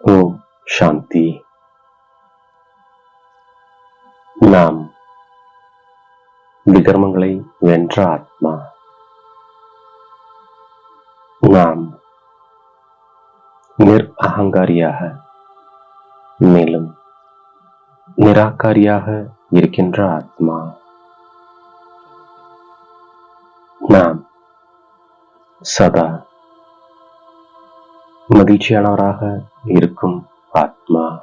ஓம் சாந்தி. நாம் விகர்மங்களை வென்ற ஆத்மா. நாம் நிர் அகங்காரியாக மேலும் நிராகாரியாக இருக்கின்ற ஆத்மா. நாம் சதா மகிழ்ச்சியானவராக இருக்கும் ஆத்மா.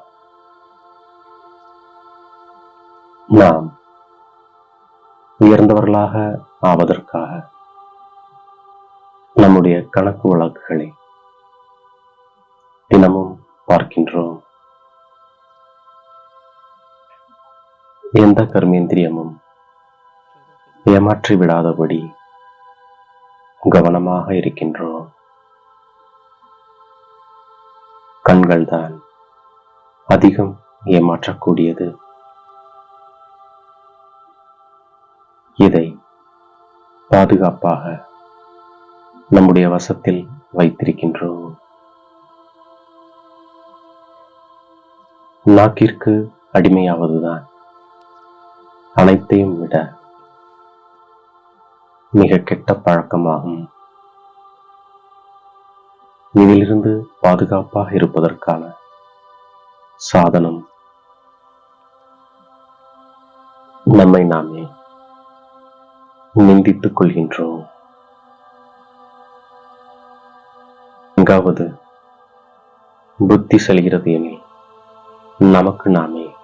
நாம் உயர்ந்தவர்களாக ஆவதற்காக நம்முடைய கணக்கு வழக்குகளை தினமும் பார்க்கின்றோம். எந்த கர்மேந்திரியமும் ஏமாற்றி விடாதபடி கவனமாக இருக்கின்றோம். கண்கள்தான் அதிகம் ஏமாற்றக்கூடியது. இதை பாதுகாப்பாக நம்முடைய வசத்தில் வைத்திருக்கின்றோம். நாக்கிற்கு அடிமையாவதுதான் அனைத்தையும் விட மிக கெட்ட பழக்கமாகும். இதிலிருந்து பாதுகாப்பாக இருப்பதற்கான சாதனம். நம்மை நாமே நிந்தித்துக் கொள்கின்றோம். எங்காவது புத்தி செல்கிறது எனில் நமக்கு நாமே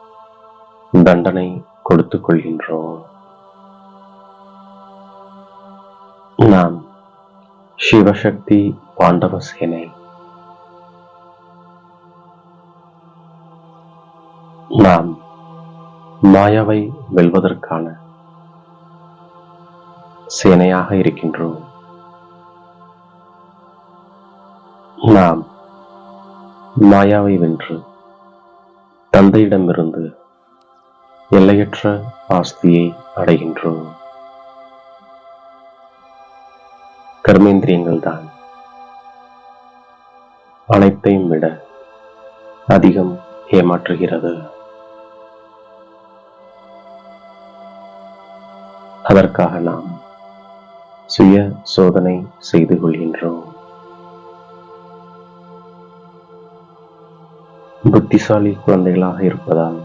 தண்டனை கொடுத்துக் கொள்கின்றோம். சிவசக்தி பாண்டவ சேனை நாம் மாயாவை வெல்வதற்கான சேனையாக இருக்கின்றோம். நாம் மாயாவை வென்று தந்தையிடமிருந்து எல்லையற்ற ஆஸ்தியை அடைகின்றோம். கர்மேந்திரியங்கள் தான் அனைத்தையும் விட அதிகம் ஏமாற்றுகிறது. அதற்காக நாம் சுய சோதனை செய்து கொள்கின்றோம். புத்திசாலி குழந்தைகளாக இருப்பதால்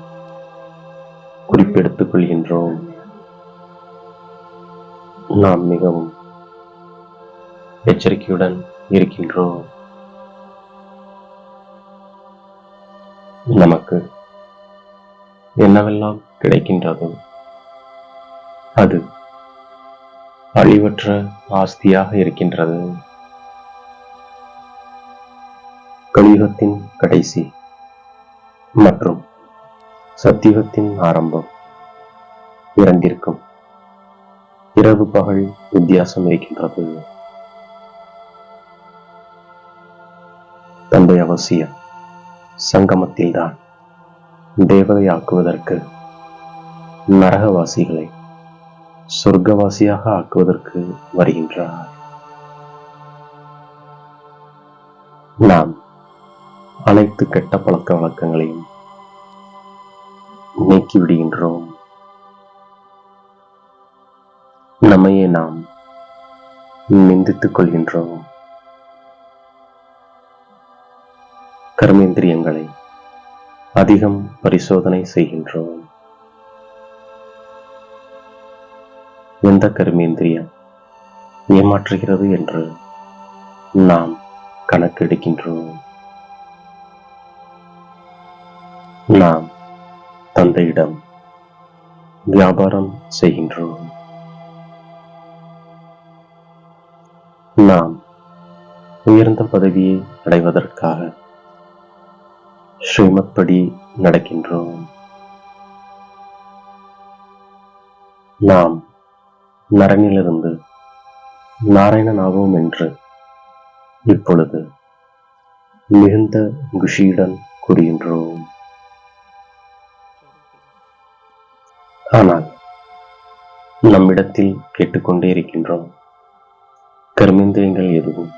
குறிப்பெடுத்துக் கொள்கின்றோம். நாம் மிகவும் எச்சரிக்கையுடன் இருக்கின்றோம். நமக்கு என்னவெல்லாம் கிடைக்கின்றதோ அது அழிவற்ற ஆஸ்தியாக இருக்கின்றது. கலியுகத்தின் கடைசி மற்றும் சத்தியுகத்தின் ஆரம்பம் இரண்டிற்கும் இரவு பகல் வித்தியாசம் இருக்கின்றது. தந்தை அவசியம். சங்கமத்தில்தான் தேவதையாக்குவதற்கு நரகவாசிகளை சொர்க்கவாசியாக ஆக்குவதற்கு வருகின்றார். நாம் அனைத்து கெட்ட பழக்க வழக்கங்களையும் நீக்கிவிடுகின்றோம். நம்மையே நாம் நிந்தித்துக் கொள்கின்றோம். கர்மேந்திரியங்களை அதிகம் பரிசோதனை செய்கின்றோம். எந்த கர்மேந்திரியம் ஏமாற்றுகிறது என்று நாம் கணக்கெடுக்கின்றோம். நாம் தந்தையிடம் வியாபாரம் செய்கின்றோம். நாம் உயர்ந்த பதவியை அடைவதற்காக ஸ்ரீமத் படி நடக்கின்றோம். நாம் நரனிலிருந்து நாராயணன் என்று இப்பொழுது மிகுந்த குஷியுடன் கூறுகின்றோம். ஆனால் நம்மிடத்தில் கேட்டுக்கொண்டே இருக்கின்றோம். கர்மேந்திரியங்கள் எதுவும்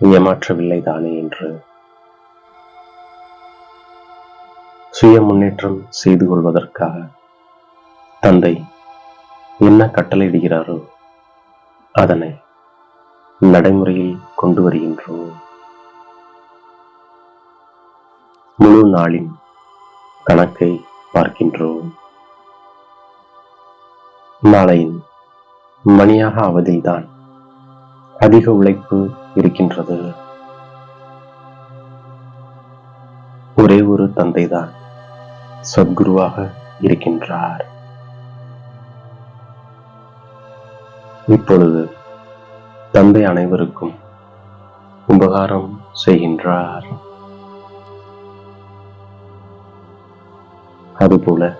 ஏமாற்றவில்லை தானே என்று. சுய முன்னேற்றம் செய்து கொள்வதற்காக தந்தை என்ன கட்டளையிடுகிறாரோ அதனை நடைமுறையில் கொண்டு வருகின்றோம். முழு நாளின் கணக்கை பார்க்கின்றோம். நாளையின் மணியாக அவதில்தான் அதிக உழைப்பு இருக்கின்றது. ஒரே ஒரு தந்தைதான். சத்குருவாக இருக்கின்றார். இப்பொழுது தந்தை அனைவருக்கும் உபகாரம் செய்கின்றார். அதுபோல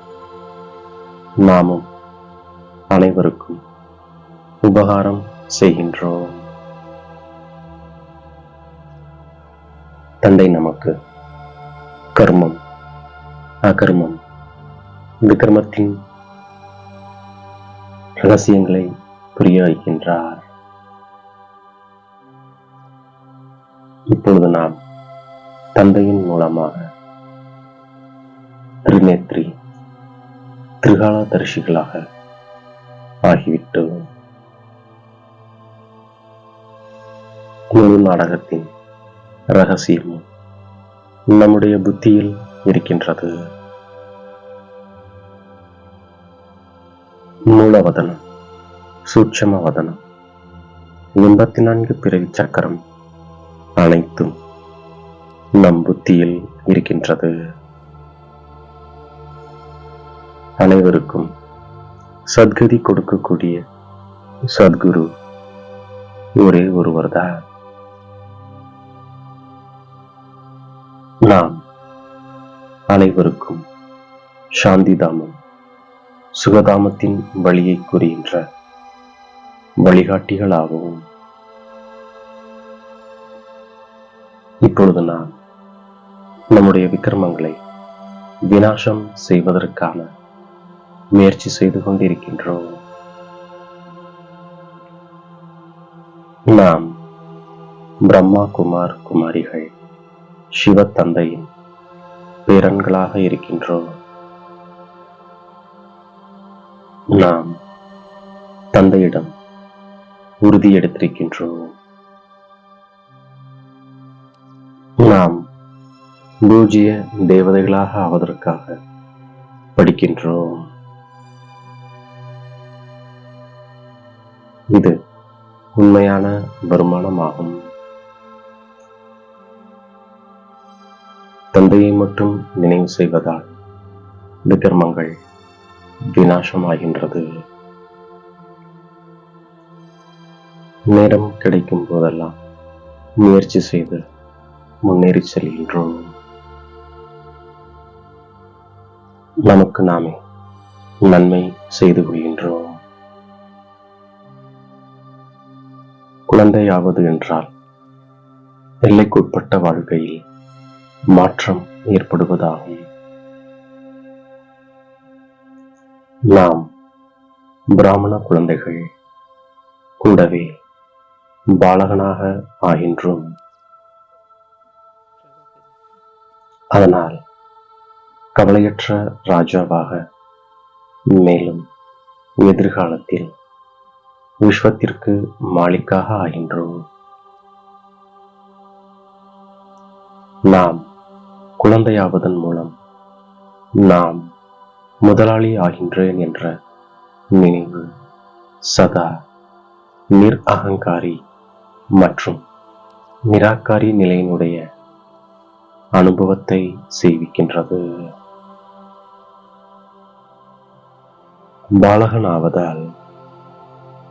நாமும் அனைவருக்கும் உபகாரம் செய்கின்றோம். தந்தை நமக்கு கர்மம் அகர்மம் விக்ரமத்தின் ரகசியங்களை புரிய வைக்கின்றார். இப்பொழுது நாம் தந்தையின் மூலமாக திருநேத்ரி திரிகாலதரிசிகளாக ஆகிவிட்டோம் முழு நாடகத்தின் ரகசியமும் நம்முடைய புத்தியில் இருக்கின்றது. மூலவதனம் சூட்சம வதனம் எண்பத்தி நான்கு பிறவி சக்கரம் அனைத்தும் நம் புத்தியில் இருக்கின்றது. அனைவருக்கும் சத்கதி கொடுக்கக்கூடிய சத்குரு ஒரே ஒருவர்தான். நாம் அனைவருக்கும் சாந்திதாமம். சுகதாமத்தின் வழியை கூறுகின்ற வழிகாட்டிகளாகவும் இப்பொழுது நாம் நம்முடைய விக்கிரமங்களை வினாசம் செய்வதற்கான முயற்சி செய்து கொண்டிருக்கின்றோம். நாம் பிரம்மா குமார் குமாரிகள் சிவத்தந்தையின் பேரன்களாக இருக்கின்றோம். நாம் தந்தையிடம் உறுதி எடுத்திருக்கின்றோம். நாம் பூஜ்ய தேவதைகளாக ஆவதற்காக படிக்கின்றோம். இது உண்மையான வருமானமாகும். தந்தையை மட்டும் நினைவு செய்வதால் விகர்மங்கள் வினாசமாகின்றது நேரம் கிடைக்கும் போதெல்லாம் முயற்சி செய்து முன்னேறி செல்கின்றோம். நமக்கு நாமே நன்மை செய்து கொள்கின்றோம். குழந்தையாவது என்றால் எல்லைக்குட்பட்ட வாழ்க்கையில் மாற்றம் ஏற்படுவதாகும். நாம் பிராமண குழந்தைகள் கூடவே பாலகனாக ஆகின்றோம். அதனால் கவலையற்ற ராஜாவாக மேலும் எதிர்காலத்தில் விஸ்வத்திற்கு மாலிக்காக ஆகின்றோம். நாம் குழந்தையாவதன் மூலம் நாம் முதலாளி ஆகின்றேன் என்ற நினைவு சதா நிர் அகங்காரி மற்றும் நிராகாரி நிலையினுடைய அனுபவத்தை செய்விக்கின்றது. பாலகன் ஆவதால்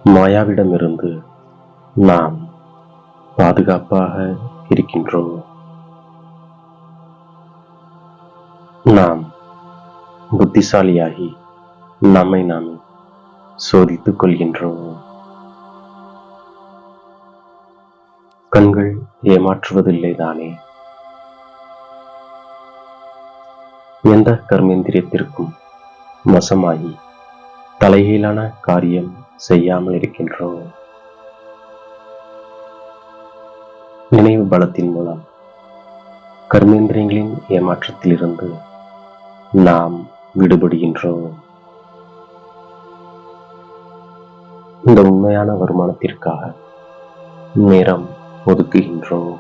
மாயாவிடமிருந்து நாம் பாதுகாப்பாக இருக்கின்றோம். நாம் புத்திசாலியாகி நம்மை நாம் சோதித்துக் கொள்கின்றோம். கண்கள் ஏமாற்றுவதில்லை தானே? எந்த கர்மேந்திரியத்திற்கும் வசமாகி தலைகீழான காரியம் செய்யாமல் இருக்கின்றோம். நினைவு பலத்தின் மூலம் கர்மேந்திரியங்களின் ஏமாற்றத்திலிருந்து நாம் விடுபடுகின்றோம். இந்த உண்மையான வருமானத்திற்காக நேரம் ஒதுக்குகின்றோம்.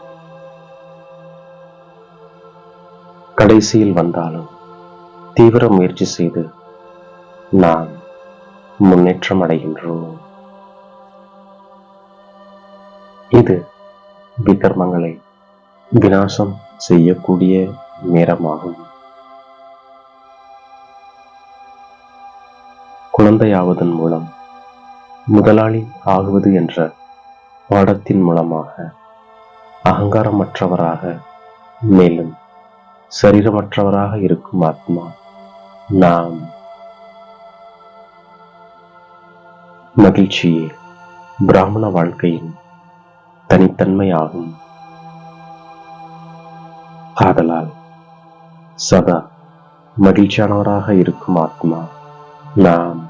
கடைசியில் வந்தாலும் தீவிர முயற்சி செய்து நாம் முன்னேற்றம் அடைகின்றோம். இது விகர்மங்களை விநாசம் செய்யக்கூடிய நேரமாகும். குழந்தையாவதன் மூலம் முதலாளி ஆகுவது என்ற பாடத்தின் மூலமாக அகங்காரமற்றவராக மேலும் சரீரமற்றவராக இருக்கும் ஆத்மா நாம் மகிழ்ச்சியே பிராமண வாழ்க்கையின் தனித்தன்மையாகும். ஆதலால் சதா மகிழ்ச்சியானவராக இருக்கும் ஆத்மா நாம்